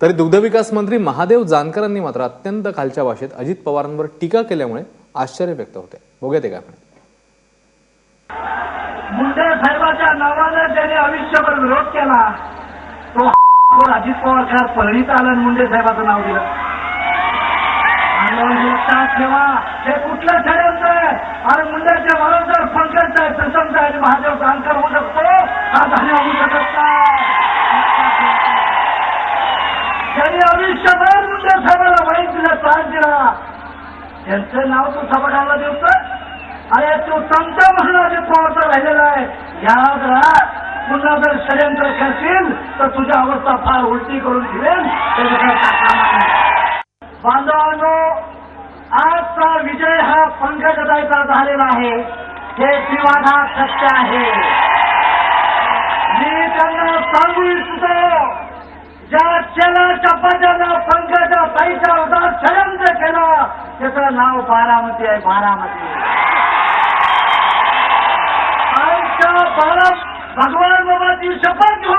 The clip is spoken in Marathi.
तरी दुग्धविकास मंत्री महादेव जानकरांनी मात्र अत्यंत खालच्या भाषेत अजित पवारांवर टीका केल्यामुळे आश्चर्य व्यक्त होते. बघूया ते काय म्हणे मुंडे साहेबाच्या नावानं ज्याने आयुष्यभर विरोध केला तो अजित पवार खा परळीत आला आणि मुंडे साहेबाचं नाव दिलं. लक्षात ठेवा हे कुठलं षडयंत्र आहे आणि मुंडेच्या बरोबर पंकज साहेब प्रसन्न साहेब आणि महादेव जानकर होऊ शकतो? हा धान्य होऊ शकत नाही ज्यांनी आयुष्यभर मुंडे साहेबाला वाईट दिला त्रास दिला त्यांचं नाव तू सभागाला देतोय अरे तू संत म्हणून कोणाचा राहिलेला आहे. याद राहा पुन्हा जर षडयंत्र करशील तर तुझ्या अवस्था फार उलटी करून ठेवेल बांधवांनो आजचा विजय हा पंकजदायचा झालेला आहे. हे श्रीवाधा सत्य आहे. मी त्यांना सांगू इच्छितो ज्या चला चपात्यानं पंकजा ताईच्या विरोधात षडयंत्र त्याचं नाव बारामती आहे बारामती. आमच्या बारा भगवान बाबाची शपथ घेऊन